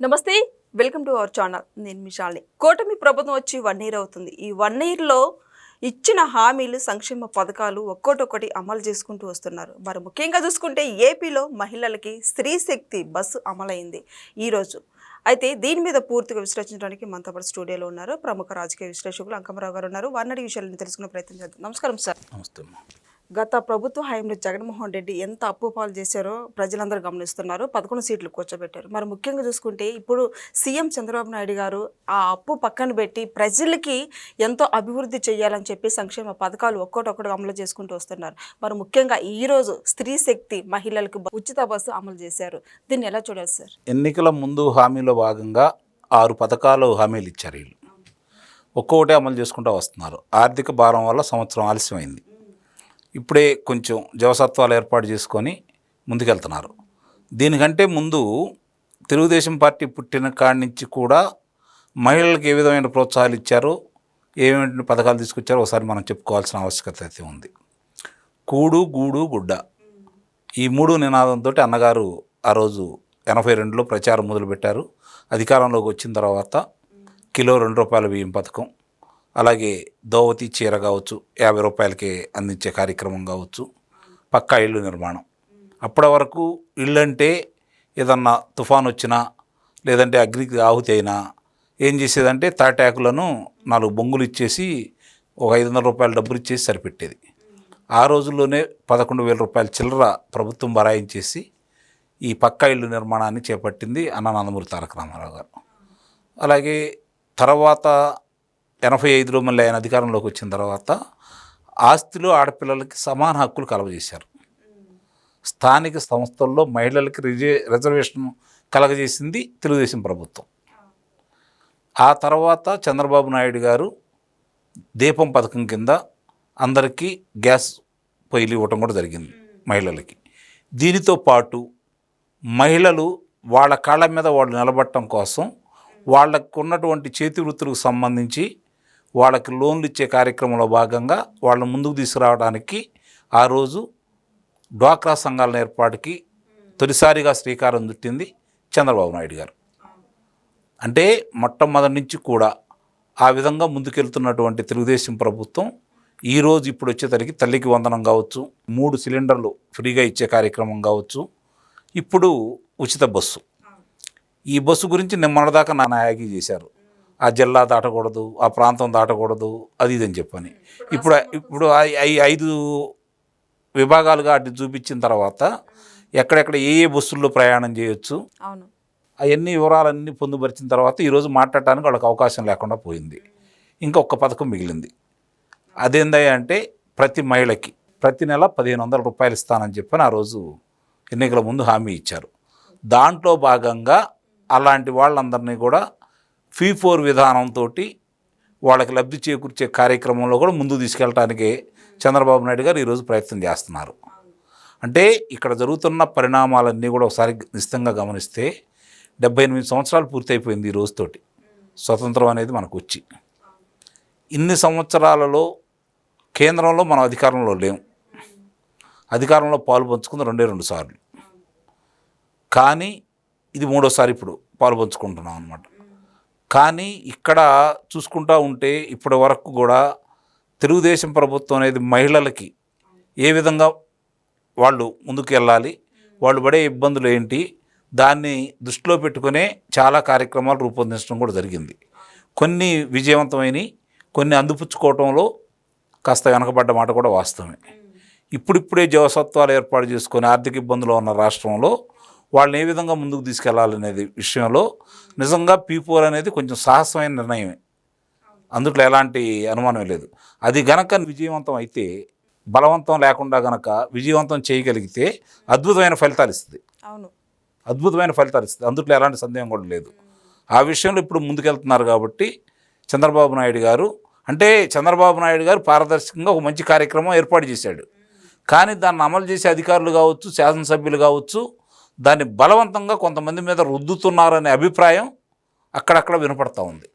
నమస్తే welcome to our channel. నేను మిషాల్ని కూటమి ప్రభుత్వం వచ్చి వన్ ఇయర్ అవుతుంది. ఈ వన్ ఇయర్లో ఇచ్చిన హామీలు సంక్షేమ పథకాలు ఒక్కొక్కటి అమలు చేసుకుంటూ వస్తున్నారు. మరి ముఖ్యంగా చూసుకుంటే ఏపీలో మహిళలకి స్త్రీ శక్తి బస్సు అమలైంది ఈరోజు. అయితే దీని మీద పూర్తిగా విశ్లేషించడానికి మనతో పాటు స్టూడియోలో ఉన్నారు ప్రముఖ రాజకీయ విశ్లేషకులు అంకమరావు గారు ఉన్నారు. వారిని విషయాలను తెలుసుకునే ప్రయత్నం చేద్దాం. నమస్కారం సార్. నమస్తే గత ప్రభుత్వ హయాంలో జగన్మోహన్ రెడ్డి ఎంత అప్పు పాలు చేశారో ప్రజలందరూ గమనిస్తున్నారు. పదకొండు సీట్లు కూర్చోబెట్టారు. మరి ముఖ్యంగా చూసుకుంటే ఇప్పుడు సీఎం చంద్రబాబు నాయుడు గారు ఆ అప్పు పక్కన పెట్టి ప్రజలకి ఎంతో అభివృద్ధి చేయాలని చెప్పి సంక్షేమ పథకాలు ఒక్కొక్కటి అమలు చేసుకుంటూ వస్తున్నారు. మరి ముఖ్యంగా ఈరోజు స్త్రీ శక్తి మహిళలకు ఉచిత బస్సు అమలు చేశారు. దీన్ని ఎలా చూడాలి సార్? ఎన్నికల ముందు హామీలో భాగంగా ఆరు పథకాలు హామీలు ఇచ్చారు వీళ్ళు. ఒక్కొక్కటే అమలు చేసుకుంటూ వస్తున్నారు. ఆర్థిక భారం వల్ల సంవత్సరం ఆలస్యమైంది. ఇప్పుడే కొంచెం జవసత్వాలు ఏర్పాటు చేసుకొని ముందుకెళ్తున్నారు. దీనికంటే ముందు తెలుగుదేశం పార్టీ పుట్టిన కాడి నుంచి కూడా మహిళలకు ఏ విధమైన ప్రోత్సాహాలు ఇచ్చారో ఏమేమి పథకాలు తీసుకొచ్చారో ఒకసారి మనం చెప్పుకోవాల్సిన ఆవశ్యకత అయితే ఉంది. కూడు గూడు గుడ్డ. ఈ మూడు నినాదంతో అన్నగారు ఆ రోజు ఎనభై రెండులో ప్రచారం మొదలుపెట్టారు. అధికారంలోకి వచ్చిన తర్వాత కిలో రెండు రూపాయల బియ్యం పథకం అలాగే దోవతి చీర కావచ్చు యాభై రూపాయలకి అందించే కార్యక్రమం కావచ్చు పక్కా ఇల్లు నిర్మాణం. అప్పటి వరకు ఇల్లు అంటే ఏదన్నా తుఫాన్ వచ్చినా లేదంటే అగ్నికి ఆహుతి అయినా ఏం చేసేదంటే తాటాకులను నాలుగు బొంగులు ఇచ్చేసి ఒక ఐదు వందల రూపాయల డబ్బులు ఇచ్చేసి సరిపెట్టేది. ఆ రోజుల్లోనే పదకొండు వేల రూపాయల చిల్లర ప్రభుత్వం బరాయించేసి ఈ పక్కా ఇల్లు నిర్మాణాన్ని చేపట్టింది అన్న నందమూరి తారక రామారావు గారు. అలాగే తర్వాత ఎనభై ఐదులో మళ్ళీ ఆయన అధికారంలోకి వచ్చిన తర్వాత ఆస్తిలో ఆడపిల్లలకి సమాన హక్కులు కలగజేశారు. స్థానిక సంస్థల్లో మహిళలకి రిజే రిజర్వేషన్ కలగజేసింది తెలుగుదేశం ప్రభుత్వం. ఆ తర్వాత చంద్రబాబు నాయుడు గారు దీపం పథకం కింద అందరికీ గ్యాస్ పొయ్యిలు ఇవ్వటం కూడా జరిగింది మహిళలకి. దీనితో పాటు మహిళలు వాళ్ళ కాళ్ళ మీద వాళ్ళు నిలబడటం కోసం వాళ్ళకు ఉన్నటువంటి చేతి వృత్తులకు సంబంధించి వాళ్ళకి లోన్లు ఇచ్చే కార్యక్రమంలో భాగంగా వాళ్ళని ముందుకు తీసుకురావడానికి ఆ రోజు డ్వాక్రా సంఘాల ఏర్పాటుకి తొలిసారిగా శ్రీకారం చుట్టింది చంద్రబాబు నాయుడు గారు. అంటే మొట్టమొదటి నుంచి కూడా ఆ విధంగా ముందుకెళ్తున్నటువంటి తెలుగుదేశం ప్రభుత్వం ఈరోజు ఇప్పుడు వచ్చేసరికి తల్లికి వందనం కావచ్చు మూడు సిలిండర్లు ఫ్రీగా ఇచ్చే కార్యక్రమం కావచ్చు ఇప్పుడు ఉచిత బస్సు. ఈ బస్సు గురించి నిమ్మన్నదాకా నా నాయకి చేశారు. ఆ జిల్లా దాటకూడదు ఆ ప్రాంతం దాటకూడదు అది ఇదని చెప్పని. ఇప్పుడు ఇప్పుడు ఐదు విభాగాలుగా అటు చూపించిన తర్వాత ఎక్కడెక్కడ ఏ ఏ బస్సుల్లో ప్రయాణం చేయొచ్చు అవును. అవన్నీ వివరాలన్నీ పొందుపరిచిన తర్వాత ఈరోజు మాట్లాడటానికి వాళ్ళకి అవకాశం లేకుండా పోయింది. ఇంకా ఒక్క పథకం మిగిలింది. అదేందయ్య అంటే ప్రతి మహిళకి ప్రతి నెల పదిహేను వందల రూపాయలు ఇస్తానని చెప్పని ఆ రోజు ఎన్నికల ముందు హామీ ఇచ్చారు. దాంట్లో భాగంగా అలాంటి వాళ్ళందరినీ కూడా ఫీ ఫోర్ విధానంతో వాళ్ళకి లబ్ధి చేకూర్చే కార్యక్రమంలో కూడా ముందు తీసుకెళ్ళటానికి చంద్రబాబు నాయుడు గారు ఈరోజు ప్రయత్నం చేస్తున్నారు. అంటే ఇక్కడ జరుగుతున్న పరిణామాలన్నీ కూడా ఒకసారి నిశ్చితంగా గమనిస్తే డెబ్బై ఎనిమిది సంవత్సరాలు పూర్తయిపోయింది ఈ రోజుతోటి. స్వతంత్రం అనేది మనకు వచ్చి. ఇన్ని సంవత్సరాలలో కేంద్రంలో మనం అధికారంలో లేము అధికారంలో పాలు పంచుకుంది రెండే రెండు సార్లు. కానీ ఇది మూడోసారి ఇప్పుడు పాలు పంచుకుంటున్నాం అనమాట కానీ ఇక్కడ చూసుకుంటా ఉంటే ఇప్పటి వరకు కూడా తెలుగుదేశం ప్రభుత్వం అనేది మహిళలకి ఏ విధంగా వాళ్ళు ముందుకు వెళ్ళాలి వాళ్ళు పడే ఇబ్బందులు ఏంటి దాన్ని దృష్టిలో పెట్టుకునే చాలా కార్యక్రమాలు రూపొందించడం కూడా జరిగింది. కొన్ని విజయవంతమైనవి కొన్ని అందిపుచ్చుకోవటంలో కాస్త వెనకబడ్డ మాట కూడా వాస్తవమే. ఇప్పుడిప్పుడే జవసత్వాలు ఏర్పాటు చేసుకొని ఆర్థిక ఇబ్బందులు ఉన్న రాష్ట్రంలో వాళ్ళని ఏ విధంగా ముందుకు తీసుకెళ్ళాలనేది విషయంలో నిజంగా పీపోర్ అనేది కొంచెం సాహసమైన నిర్ణయమే. అందుట్లో ఎలాంటి అనుమానం లేదు. అది గనక విజయవంతం అయితే బలవంతం లేకుండా గనక విజయవంతం చేయగలిగితే అద్భుతమైన ఫలితాలు ఇస్తుంది. అవును. అద్భుతమైన ఫలితాలు ఇస్తుంది. అందుట్లో ఎలాంటి సందేహం కూడా లేదు. ఆ విషయంలో ఇప్పుడు ముందుకెళ్తున్నారు కాబట్టి చంద్రబాబు నాయుడు గారు అంటే చంద్రబాబు నాయుడు గారు పారదర్శకంగా ఒక మంచి కార్యక్రమం ఏర్పాటు చేశాడు. కానీ దాన్ని అమలు చేసే అధికారులు కావచ్చు శాసనసభ్యులు కావచ్చు దాన్ని బలవంతంగా కొంతమంది మీద రుద్దుతున్నారనే అభిప్రాయం అక్కడక్కడ వినపడతా ఉంది.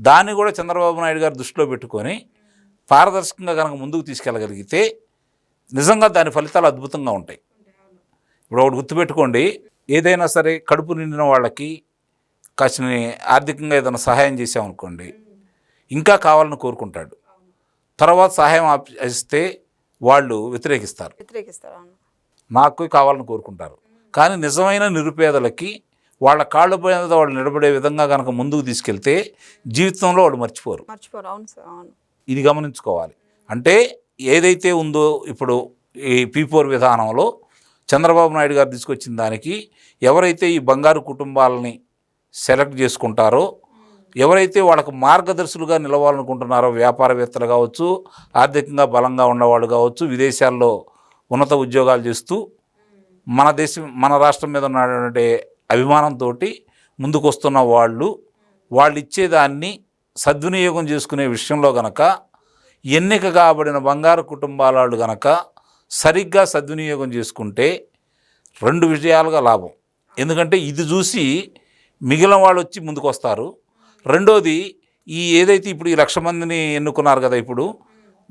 దాన్ని కూడా చంద్రబాబు నాయుడు గారు దృష్టిలో పెట్టుకొని పారదర్శకంగా కనుక ముందుకు తీసుకెళ్ళగలిగితే నిజంగా దాని ఫలితాలు అద్భుతంగా ఉంటాయి. ఇప్పుడు ఒకటి గుర్తుపెట్టుకోండి ఏదైనా సరే కడుపు నిండిన వాళ్ళకి కాసిన ఆర్థికంగా ఏదైనా సహాయం చేసామనుకోండి ఇంకా కావాలని కోరుకుంటాడు. తర్వాత సహాయం ఆప్- ఇస్తే వాళ్ళు వ్యతిరేకిస్తారు. వ్యతిరేకిస్తారు నాకు కావాలని కోరుకుంటారు. కానీ నిజమైన నిరుపేదలకి వాళ్ళ కాళ్ళ మీద వాళ్ళు నిలబడే విధంగా కనుక ముందుకు తీసుకెళ్తే జీవితంలో వాళ్ళు మర్చిపోరు. మర్చిపోరు. అవును సార్ అవును. ఇది గమనించుకోవాలి. అంటే ఏదైతే ఉందో ఇప్పుడు ఈ పీపోర్ విధానంలో చంద్రబాబు నాయుడు గారు తీసుకొచ్చిన దానికి ఎవరైతే ఈ బంగారు కుటుంబాలని సెలెక్ట్ చేసుకుంటారో ఎవరైతే వాళ్ళకు మార్గదర్శులుగా నిలవాలనుకుంటున్నారో వ్యాపారవేత్తలు కావచ్చు ఆర్థికంగా బలంగా ఉన్నవాళ్ళు కావచ్చు విదేశాల్లో ఉన్నత ఉద్యోగాలు చేస్తూ మన దేశం మన రాష్ట్రం మీద ఉన్నటువంటి అభిమానంతో ముందుకు వస్తున్న వాళ్ళు వాళ్ళు ఇచ్చేదాన్ని సద్వినియోగం చేసుకునే విషయంలో గనక ఎన్నిక కాబడిన బంగారు కుటుంబాల వాళ్ళు గనక సరిగ్గా సద్వినియోగం చేసుకుంటే రెండు విషయాలుగా లాభం. ఎందుకంటే ఇది చూసి మిగిలిన వాళ్ళు వచ్చి ముందుకు వస్తారు రెండోది ఈ ఏదైతే ఇప్పుడు ఈ లక్ష మందిని ఎన్నుకున్నారు కదా ఇప్పుడు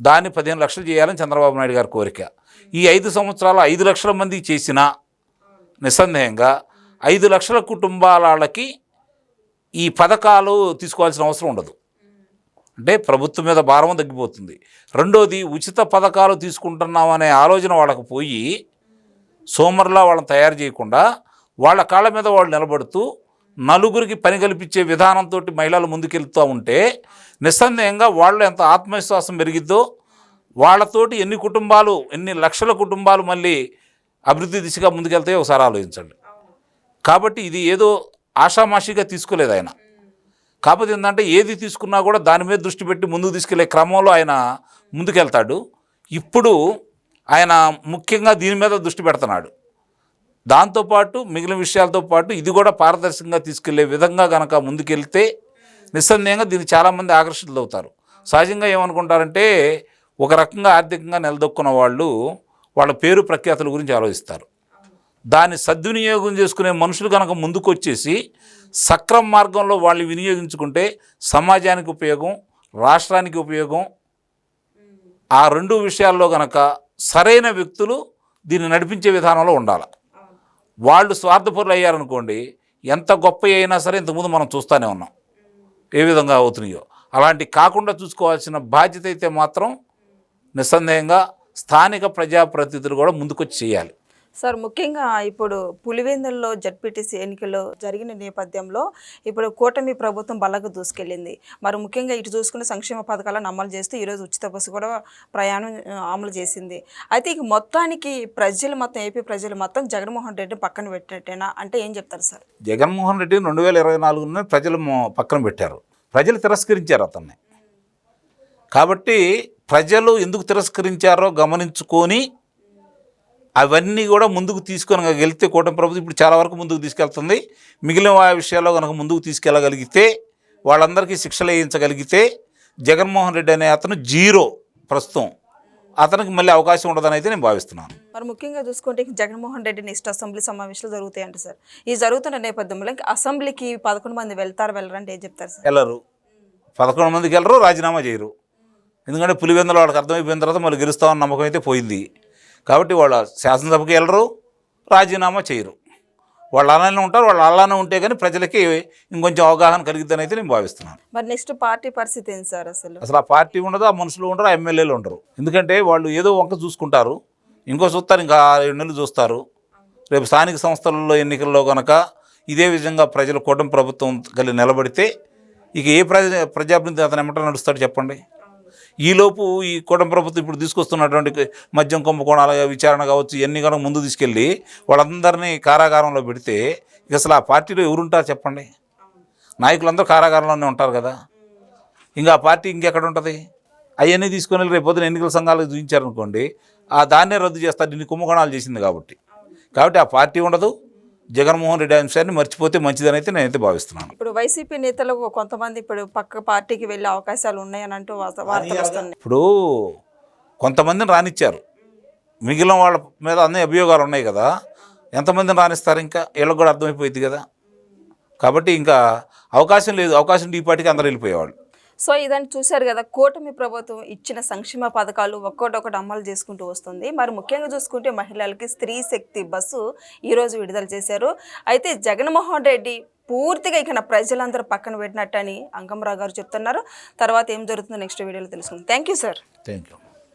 దాన్ని పదిహేను లక్షలు చేయాలని చంద్రబాబు నాయుడు గారి కోరిక. ఈ ఐదు సంవత్సరాలు ఐదు లక్షల మంది చేసినా నిస్సందేహంగా ఐదు లక్షల కుటుంబాల వాళ్ళకి ఈ పథకాలు తీసుకోవాల్సిన అవసరం ఉండదు. అంటే ప్రభుత్వం మీద భారం తగ్గిపోతుంది. రెండోది ఉచిత పథకాలు తీసుకుంటున్నామనే ఆలోచన వాళ్ళకు పోయి సోమర్లా వాళ్ళని తయారు చేయకుండా వాళ్ళ కాళ్ళ మీద వాళ్ళు నిలబడుతూ నలుగురికి పని కల్పించే విధానంతో మహిళలు ముందుకెళ్తూ ఉంటే నిస్సందేహంగా వాళ్ళు ఎంత ఆత్మవిశ్వాసం పెరిగిద్దో వాళ్ళతోటి ఎన్ని కుటుంబాలు ఎన్ని లక్షల కుటుంబాలు మళ్ళీ అభివృద్ధి దిశగా ముందుకెళ్తాయో ఒకసారి ఆలోచించండి. కాబట్టి ఇది ఏదో ఆషామాషిగా తీసుకోలేదు ఆయన. కాకపోతే ఏంటంటే ఏది తీసుకున్నా కూడా దాని మీద దృష్టి పెట్టి ముందుకు తీసుకెళ్ళే క్రమంలో ఆయన ముందుకెళ్తాడు. ఇప్పుడు ఆయన ముఖ్యంగా దీని మీద దృష్టి పెడుతున్నాడు. దాంతోపాటు మిగిలిన విషయాలతో పాటు ఇది కూడా పారదర్శకంగా తీసుకెళ్ళే విధంగా కనుక ముందుకెళ్తే నిస్సందేహంగా దీన్ని చాలామంది ఆకర్షితులు అవుతారు సహజంగా ఏమనుకుంటారంటే ఒక రకంగా ఆర్థికంగా నిలదొక్కున్న వాళ్ళు వాళ్ళ పేరు ప్రఖ్యాతుల గురించి ఆలోచిస్తారు. దాన్ని సద్వినియోగం చేసుకునే మనుషులు కనుక ముందుకు వచ్చేసి సక్రమ మార్గంలో వాళ్ళు వినియోగించుకుంటే సమాజానికి ఉపయోగం రాష్ట్రానికి ఉపయోగం ఆ రెండు విషయాల్లో కనుక సరైన వ్యక్తులు దీన్ని నడిపించే విధానంలో ఉండాలి. వాళ్ళు స్వార్థపరులు అయ్యారనుకోండి ఎంత గొప్ప అయినా సరే ఇంతకుముందు మనం చూస్తూనే ఉన్నాం. ఏ విధంగా అవుతున్నాయో. అలాంటి కాకుండా చూసుకోవాల్సిన బాధ్యత అయితే మాత్రం నిస్సందేహంగా స్థానిక ప్రజాప్రతినిధులు కూడా ముందుకొచ్చి చేయాలి. సార్ ముఖ్యంగా ఇప్పుడు పులివెందుల్లో జడ్పీటీసీ ఎన్నికలు జరిగిన నేపథ్యంలో ఇప్పుడు కూటమి ప్రభుత్వం బల్లగా దూసుకెళ్ళింది. మరి ముఖ్యంగా ఇటు చూసుకున్న సంక్షేమ పథకాలను అమలు చేస్తూ ఈరోజు ఉచిత బస్సు కూడా ప్రయాణం అమలు చేసింది. అయితే ఇక మొత్తానికి ప్రజలు మొత్తం ఏపీ ప్రజలు మొత్తం జగన్మోహన్ రెడ్డి పక్కన పెట్టినట్టేనా అంటే ఏం చెప్తారు సార్? జగన్మోహన్ రెడ్డి రెండు వేల ఇరవై నాలుగున ప్రజలు పక్కన పెట్టారు. ప్రజలు తిరస్కరించారు అతన్ని. కాబట్టి ప్రజలు ఎందుకు తిరస్కరించారో గమనించుకొని అవన్నీ కూడా ముందుకు తీసుకొని వెళ్తే కూటమి ప్రభుత్వం ఇప్పుడు చాలా వరకు ముందుకు తీసుకెళ్తుంది. మిగిలిన ఆ విషయాల్లో కనుక ముందుకు తీసుకెళ్ళగలిగితే వాళ్ళందరికీ శిక్షలు వేయించగలిగితే జగన్మోహన్ రెడ్డి అనే అతను జీరో ప్రస్తుతం. అతనికి మళ్ళీ అవకాశం ఉండదని అయితే నేను భావిస్తున్నాను. మరి ముఖ్యంగా చూసుకుంటే జగన్మోహన్ రెడ్డి నెక్స్ట్ అసెంబ్లీ సమావేశాలు జరుగుతాయంట సార్. ఈ జరుగుతున్న నేపథ్యంలో అసెంబ్లీకి పదకొండు మంది వెళ్తారు వెళ్ళరంటే ఏం చెప్తారు సార్? వెళ్ళరు. పదకొండు మందికి వెళ్ళరు రాజీనామా చేయరు. ఎందుకంటే పులివెందులు వాళ్ళకి అర్థమైపోయిన తర్వాత మళ్ళీ గెలుస్తామన్న నమ్మకం అయితే పోయింది. కాబట్టి వాళ్ళ శాసనసభకి వెళ్ళరు రాజీనామా చేయరు. వాళ్ళు అలానే ఉంటారు వాళ్ళు అలానే ఉంటే కానీ ప్రజలకి ఇంకొంచెం అవగాహన కలిగిద్దని అయితే నేను భావిస్తున్నాను. మరి నెక్స్ట్ పార్టీ పరిస్థితి ఏంటి సార్ అసలు? అసలు ఆ పార్టీ ఉండదు ఆ మనుషులు ఉండరు ఆ ఎమ్మెల్యేలు ఉండరు. ఎందుకంటే వాళ్ళు ఏదో వంక చూసుకుంటారు ఇంకో చూస్తారు ఇంకా ఏడు నెలలు చూస్తారు. రేపు స్థానిక సంస్థలలో ఎన్నికల్లో కనుక ఇదే విధంగా ప్రజలు కూటమి ప్రభుత్వం కలిసి నిలబడితే ఇక ఏ ప్రజ ప్రజాప్రతినిధి అతను ఎమ్మట నడుస్తాడు చెప్పండి? ఈలోపు ఈ కూటమి ప్రభుత్వం ఇప్పుడు తీసుకొస్తున్నటువంటి మద్యం కుంభకోణాల విచారణ కావచ్చు ఇవన్నీ కనుక ముందు తీసుకెళ్ళి వాళ్ళందరినీ కారాగారంలో పెడితే ఇక అసలు ఆ పార్టీలో ఎవరుంటారు చెప్పండి? నాయకులందరూ కారాగారంలోనే ఉంటారు కదా. ఇంకా ఆ పార్టీ ఇంకెక్కడ ఉంటుంది? అవన్నీ తీసుకొని వెళ్ళి రేపు ఎన్నికల సంఘాలకు చూపించారనుకోండి ఆ దాన్నే రద్దు చేస్తారు ఇన్ని కుంభకోణాలు చేసింది కాబట్టి. కాబట్టి ఆ పార్టీ ఉండదు జగన్మోహన్ రెడ్డి అంశాన్ని మర్చిపోతే మంచిదని అయితే నేనైతే భావిస్తున్నాను. ఇప్పుడు వైసీపీ నేతలు కొంతమంది ఇప్పుడు పక్క పార్టీకి వెళ్ళే అవకాశాలు ఉన్నాయని అంటూ ఇప్పుడు కొంతమందిని రానిచ్చారు. మిగిలిన వాళ్ళ మీద అన్ని అభియోగాలు ఉన్నాయి కదా. ఎంతమందిని రానిస్తారు ఇంకా? వీళ్ళకి కూడా అర్థమైపోయింది కదా. కాబట్టి ఇంకా అవకాశం లేదు. అవకాశం ఈ పార్టీకి అందరూ వెళ్ళిపోయేవాళ్ళు. సో ఇదని చూశారు కదా కూటమి ప్రభుత్వం ఇచ్చిన సంక్షేమ పథకాలు ఒక్కొక్కటి అమలు చేసుకుంటూ వస్తుంది. మరి ముఖ్యంగా చూసుకుంటే మహిళలకి స్త్రీ శక్తి బస్సు ఈరోజు విడుదల చేశారు. అయితే జగన్మోహన్ రెడ్డి పూర్తిగా ఇక ప్రజలందరూ పక్కన పెట్టినట్టని అంగమరావు గారు చెప్తున్నారు. తర్వాత ఏం జరుగుతుందో నెక్స్ట్ వీడియోలో తెలుసుకుందాం. Thank you sir. Thank you.